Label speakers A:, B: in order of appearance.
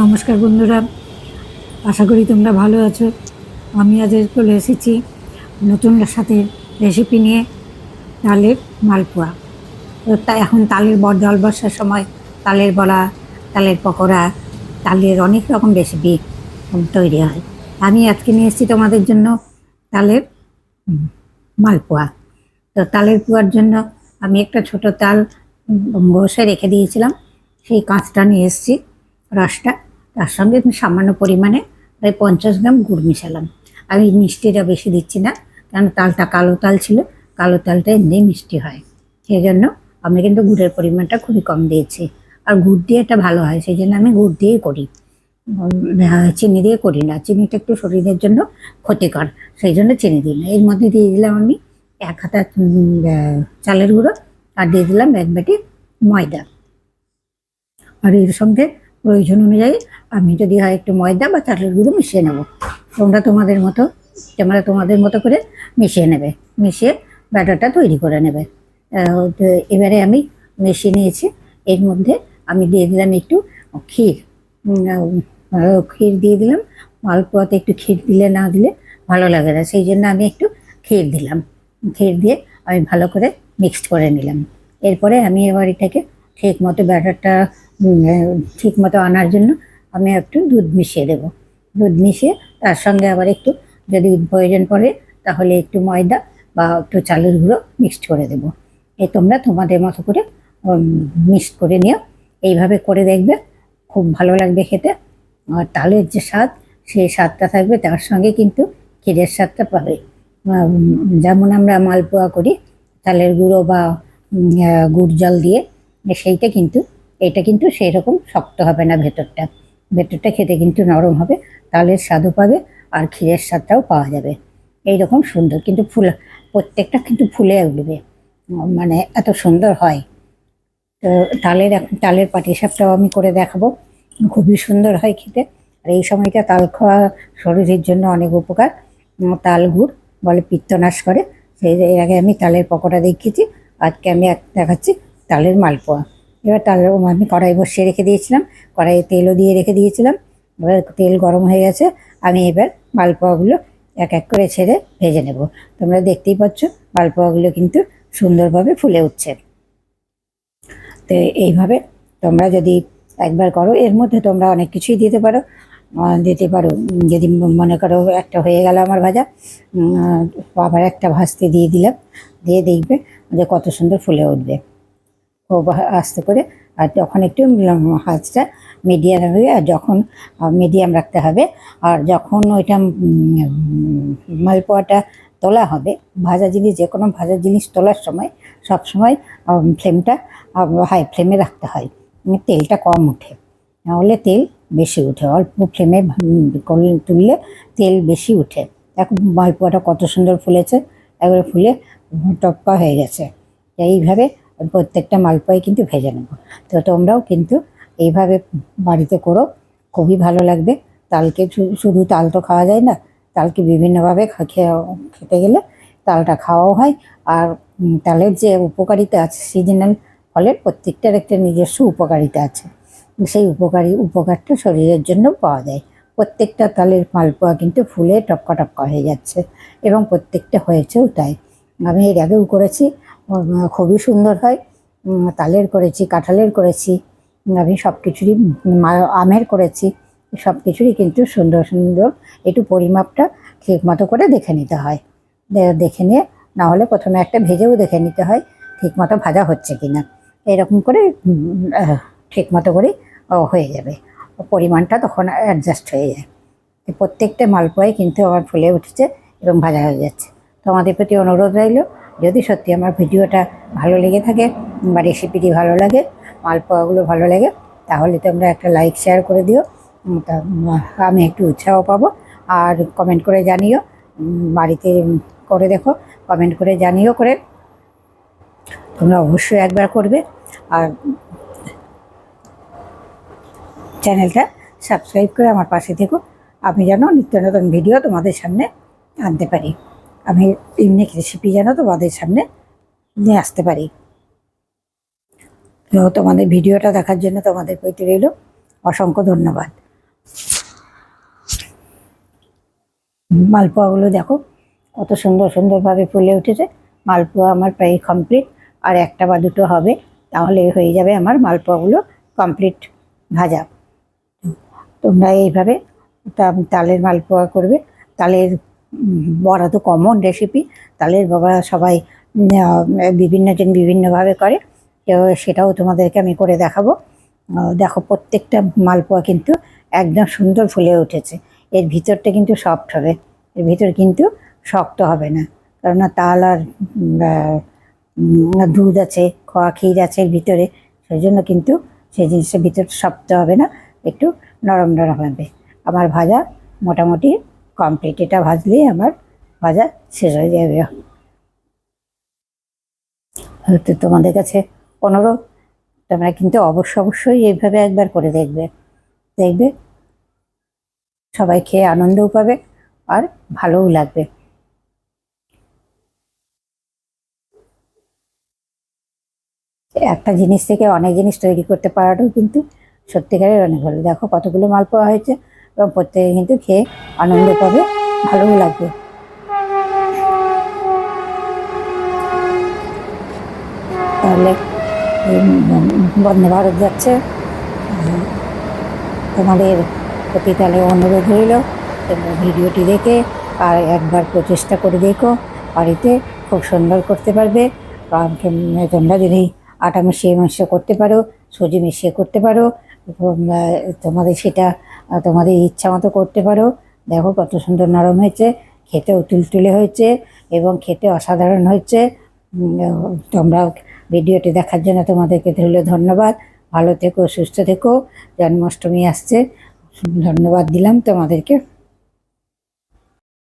A: নমস্কার বন্ধুরা, আশা করি তোমরা ভালো আছো। আমি আজ চলে এসেছি নতুন সাথে রেসিপি নিয়ে তালের মালপোয়া। তো এখন তালের বর, জল বর্ষার সময় তালের বড়া, তালের পকোড়া, তালের অনেক রকম রেসিপি তৈরি হয়। আমি আজকে নিয়ে এসেছি তোমাদের জন্য তালের মালপোয়া। তো তালের পোয়ার জন্য আমি একটা ছোট তাল বসে রেখে দিয়েছিলাম, সেই কাঁচটা নিয়ে এসেছি। রসটা, তার সঙ্গে আমি সামান্য পরিমাণে প্রায় পঞ্চাশ গ্রাম গুড় মিশালাম। আমি মিষ্টিটা বেশি দিচ্ছি না, কারণ তালটা কালো তাল ছিল, কালো তালটা এমনি মিষ্টি হয়। সেই জন্য আমি কিন্তু গুড়ের পরিমাণটা খুবই কম দিয়েছি। আর গুড় দিয়ে এটা ভালো হয়, সেই জন্য আমি গুড় দিয়েই করি। চিনি দিয়ে করি না, চিনিটা একটু শরীরের জন্য ক্ষতিকর, সেই জন্য চিনি দিই না। এর মধ্যে দিয়ে দিলাম আমি এক হাতা চালের গুঁড়ো, আর দিয়ে দিলাম এক বাটি ময়দা। আর এর সঙ্গে প্রয়োজন অনুযায়ী আমি যদি হয় একটু ময়দা বা চালের গুঁড়ো মিশিয়ে নেব। তোমরা তোমাদের মতো, তোমরা তোমাদের মতো করে মিশিয়ে নেবে। মিশিয়ে ব্যাটারটা তৈরি করে নেবে। এবারে আমি মিশিয়ে নিয়েছি। এর মধ্যে আমি দিয়ে দিলাম একটু ক্ষীর। ক্ষীর দিয়ে দিলাম। মালপোয়াতে একটু ক্ষীর দিলে না দিলে ভালো লাগে না। সেই জন্য আমি একটু ক্ষীর দিলাম। ক্ষীর দিয়ে আমি ভালো করে মিক্সড করে নিলাম। এরপরে আমি এবার এটাকে ঠিক মতো ব্যাটারটা ঠিক মতো আনার জন্য আমি একটু দুধ মিশিয়ে দেবো। দুধ মিশিয়ে তার সঙ্গে আবার একটু যদি প্রয়োজন পড়ে তাহলে একটু ময়দা বা একটু চালের গুঁড়ো মিক্সড করে দেবো। এ তোমরা তোমাদের মতো করে মিক্সড করে নিও। এইভাবে করে দেখবে, খুব ভালো লাগবে খেতে। আর তালের যে স্বাদ, সেই স্বাদটা থাকবে, তার সঙ্গে কিন্তু ক্ষীরের স্বাদটা পাবে। যেমন আমরা মালপোয়া করি, তালের গুঁড়ো বা গুড় জল দিয়ে, সেইটা কিন্তু এটা কিন্তু সেই রকম শক্ত হবে না ভেতরটা। ভেতরটা খেতে কিন্তু নরম হবে তালের স্বাদও পাবে আর ক্ষীরের স্বাদটাও পাওয়া যাবে। এই রকম সুন্দর কিন্তু ফুল, প্রত্যেকটা কিন্তু ফুলে উঠবে মানে এত সুন্দর হয়। তো তালের এখন তালের পাটিসাপটাও আমি করে দেখাবো। খুবই সুন্দর হয় খেতে। আর এই সময়টা তাল খাওয়া শরীরের জন্য অনেক উপকার। তাল গুড় বলে পিত্তনাশ করে। সেই এর আগে আমি তালের পকোড়া দেখিয়েছি, আজকে আমি এক দেখাচ্ছি তালের মালপোয়া। এবার তালের আমি কড়াই বসিয়ে রেখে দিয়েছিলাম। কড়াইয়ে তেলও দিয়ে রেখে দিয়েছিলাম। এবার তেল গরম হয়ে গেছে। আমি এবার মালপোয়াগুলো এক এক করে ছেড়ে ভেজে নেব। তোমরা দেখতেই পাচ্ছ মালপোয়াগুলো কিন্তু সুন্দরভাবে ফুলে উঠছে। তো এইভাবে তোমরা যদি একবার করো, এর মধ্যে তোমরা অনেক কিছুই দিতে পারো। দিতে পারো। যদি মনে করো একটা হয়ে গেল আমার ভাজা আবার একটা ভাজতে দিয়ে দিলাম। দিয়ে দেখবে যে কত সুন্দর ফুলে উঠবে। আস্তে করে আর তখন একটু হাঁচটা মিডিয়াম হবে আর যখন মিডিয়াম রাখতে হবে। আর যখন ওইটা মালপোয়াটা তোলা হবে, ভাজা জিনিস যে কোনো ভাজা জিনিস তোলার সময়, সব সময় ফ্লেমটা হাই ফ্লেমে রাখতে হয়। তেলটা কম ওঠে। নাহলে তেল বেশি উঠে অল্প ফ্লেমে তুললে তেল বেশি উঠে এখন মালপোয়াটা কত সুন্দর ফুলেছে। একবারে ফুলে টপকা হয়ে গেছে। এইভাবে প্রত্যেকটা মালপোয়াই কিন্তু ভেজে নেব। তো তোমরাও কিন্তু এইভাবে বাড়িতে করো, খুবই ভালো লাগবে। তালকে শুধু তাল তো খাওয়া যায় না, তালকে বিভিন্নভাবে খেতে গেলে তালটা খাওয়াও হয়। আর তালের যে উপকারিতা আছে সিজনাল ফলের প্রত্যেকটার একটা নিজস্ব উপকারিতা আছে। সেই উপকারী, উপকারটা শরীরের জন্য পাওয়া যায়। প্রত্যেকটা তালের মালপোয়া কিন্তু ফুলে টপকা টপকা হয়ে যাচ্ছে এবং প্রত্যেকটা হয়েছেও তাই। আমি এর আগেও করেছি খুবই সুন্দর হয়। তালের করেছি, কাঁঠালের করেছি আমি সব কিছুরই আমের করেছি সব কিছুরই কিন্তু সুন্দর সুন্দর একটু পরিমাপটা ঠিক মতো করে দেখে নিতে হয়। দেখে নিয়ে না হলে প্রথমে একটা ভেজেও দেখে নিতে হয় ঠিক মতো ভাজা হচ্ছে কি না এরকম করে ঠিক মতো করে হয়ে যাবে। পরিমাণটা তখন অ্যাডজাস্ট হয়ে যায়। প্রত্যেকটা মালপোয়াই কিন্তু আমার ফুলে উঠেছে এবং ভাজা হয়ে যাচ্ছে। তো আমাদের প্রতি অনুরোধ রইল যদি সত্যি আমার ভিডিওটা ভালো লেগে থাকে বা রেসিপিটি ভালো লাগে, মালপোয়াগুলো ভালো লাগে, তাহলে তোমরা একটা লাইক শেয়ার করে দিও। তা আমি একটু উৎসাহ পাবো। আর কমেন্ট করে জানিও। বাড়িতে করে দেখো কমেন্ট করে জানিও করে। তোমরা অবশ্যই একবার করবে। আর চ্যানেলটা সাবস্ক্রাইব করে আমার পাশে থেকো। আমি যেন নিত্য নতুন ভিডিও তোমাদের সামনে আনতে পারি। আমি এমনি রেসিপি যেন তোমাদের সামনে? নিয়ে আসতে পারি। তো তোমাদের ভিডিওটা দেখার জন্য তোমাদের প্রতি রইল অসংখ্য ধন্যবাদ। মালপোয়াগুলো দেখো, কত সুন্দর সুন্দরভাবে ফুলে উঠেছে। মালপোয়া আমার প্রায় কমপ্লিট আর একটা বা দুটো হবে, তাহলে হয়ে যাবে আমার মালপোয়াগুলো কমপ্লিট ভাজা। তোমরা এইভাবে তালের মালপোয়া করবে, তালের বড়া তো কমন রেসিপি তালের বড়া সবাই বিভিন্ন জন বিভিন্নভাবে করে, তো সেটাও তোমাদেরকে আমি করে দেখাবো। দেখো প্রত্যেকটা মালপোয়া কিন্তু একদম সুন্দর ফুলে উঠেছে। এর ভিতরটা কিন্তু সফট হবে, এর ভিতর কিন্তু শক্ত হবে না, কেননা তাল আর দুধ আছে, খোয়া ক্ষীর আছে এর ভিতরে, সেই জন্য কিন্তু সেই জিনিসের ভিতর শক্ত হবে না, একটু নরম নরম হবে। আমার ভাজা মোটামুটি কমপ্লিট এটা ভাজলেই আমার ভাজা শেষ হয়ে যাবে। হয়তো তোমাদের কাছে অনুরোধ, তোমরা কিন্তু অবশ্য অবশ্যই এইভাবে একবার করে দেখবে। দেখবে, সবাই খেয়ে আনন্দও পাবে আর ভালোও লাগবে। একটা জিনিস থেকে অনেক জিনিস তৈরি করতে পারাটাও কিন্তু সত্যিকারের অনেক ভালো দেখো কতগুলো মাল পাওয়া হয়েছে। এবং প্রত্যেকে কিন্তু খেয়ে আনন্দ পাবে ভালোও লাগবে তাহলে বন্দে ভারত যাচ্ছে। তোমাদের প্রতি তাহলে অনুরোধ রইল, তোমরা ভিডিওটি দেখে আর একবার প্রচেষ্টা করে দেখো, বাড়িতে খুব সুন্দর করতে পারবে। তোমরা যদি আটা মিশিয়ে মিশিয়ে করতে পারো, সুজি মিশিয়ে করতে পারো তোমাদের সেটা তোমাদের ইচ্ছা মতো করতে পারো। দেখো কত সুন্দর নরম হয়েছে, খেতেও তুলতুলে হয়েছে এবং খেতে অসাধারণ হয়েছে। তোমরা ভিডিওটি দেখার জন্য তোমাদেরকে ধরলে ধন্যবাদ। ভালো থেকো, সুস্থ থেকো। জন্মাষ্টমী আসছে। ধন্যবাদ দিলাম তোমাদেরকে।